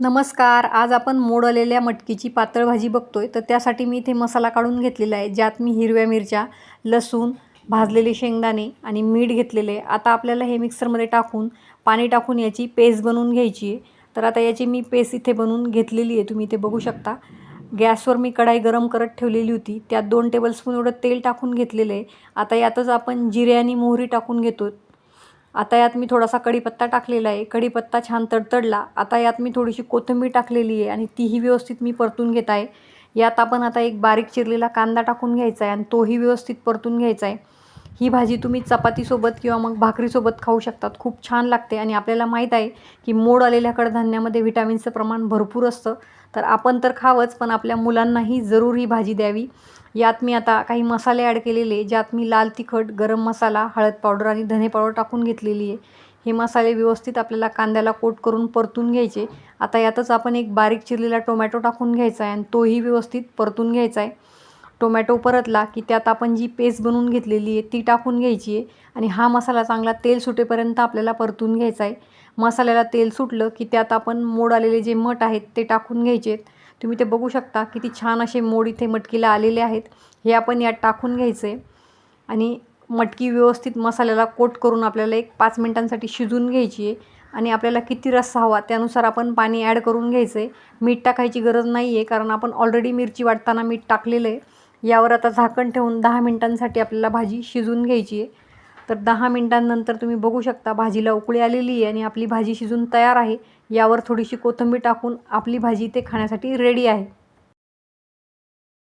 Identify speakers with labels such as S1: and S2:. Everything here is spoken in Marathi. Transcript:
S1: नमस्कार आज आपण मोडलेल्या मटकीची पातळ भाजी बघतोय. तर त्यासाठी मी इथे मसाला काढून घेतलेला आहे ज्यात मी हिरव्या मिरच्या लसूण भाजलेले शेंगदाणे आणि मीठ घेतलेले आहे. आता आपल्याला हे मिक्सरमध्ये टाकून पाणी टाकून याची पेस्ट बनवून घ्यायची आहे. तर आता याची मी पेस्ट इथे बनवून घेतलेली आहे. तुम्ही इथे बघू शकता. गॅसवर मी कढाई गरम करत ठेवलेली होती. त्यात दोन टेबलस्पून एवढं तेल टाकून घेतलेलं आहे. आता यातच आपण जिरे आणि मोहरी टाकून घेतो आता यात मी थोडासा कढीपत्ता टाकलेला आहे. कढीपत्ता छान तडतडला. आता यात मी थोडीशी कोथिंबीर टाकलेली आहे आणि तीही व्यवस्थित मी परतून घेत आहे. यात आपण आता एक बारीक चिरलेला कांदा टाकून घ्यायचा आहे आणि तोही व्यवस्थित परतून घ्यायचा आहे. ही भाजी तुम्ही चपातीसोबत किंवा मग भाकरीसोबत खाऊ शकतात. खूप छान लागते आणि आपल्याला माहीत आहे की मोड आलेल्या कडधान्यामध्ये व्हिटॅमिन्सचं प्रमाण भरपूर असतं. तर आपण तर खावंच पण आपल्या मुलांनाही जरूर ही भाजी द्यावी. यात मी आता काही मसाले ॲड केलेले ज्यात मी लाल तिखट गरम मसाला हळद पावडर आणि धने पावडर टाकून घेतलेली आहे. हे मसाले व्यवस्थित आपल्याला कांद्याला कोट करून परतून घ्यायचे. आता यातच आपण एक बारीक चिरलेला टोमॅटो टाकून घ्यायचा आहे आणि तोही व्यवस्थित परतून घ्यायचा आहे. टोमॅटो परतला की त्यात आपण जी पेस्ट बनवून घेतलेली आहे ती टाकून घ्यायची आहे आणि हा मसाला चांगला तेल सुटेपर्यंत आपल्याला परतून घ्यायचा आहे. मसाल्याला तेल सुटलं की त्यात आपण मोड आलेले जे मठ आहेत ते टाकून घ्यायचे आहेत. तुम्ही ते बघू शकता किती छान असे मोड इथे मटकीला आलेले आहेत. हे आपण यात टाकून घ्यायचं आहे आणि मटकी व्यवस्थित मसाल्याला कोट करून आपल्याला एक पाच मिनटांसाठी शिजून घ्यायची आहे आणि आपल्याला किती रस्सा हवा त्यानुसार आपण पाणी ॲड करून घ्यायचं आहे. मीठ टाकायची गरज नाही आहे कारण आपण ऑलरेडी मिरची वाटताना मीठ टाकलेलं आहे. यावर आता झाकण ठेवून दहा मिनटांसाठी आपल्याला भाजी शिजून घ्यायची आहे. तर दहा मिनटांनंतर तुम्ही बघू शकता भाजीला उकळी आलेली आहे आणि आपली भाजी शिजून तयार आहे. यावर थोडीशी कोथिंबीर टाकून आपली भाजी ते खाण्यासाठी रेडी आहे.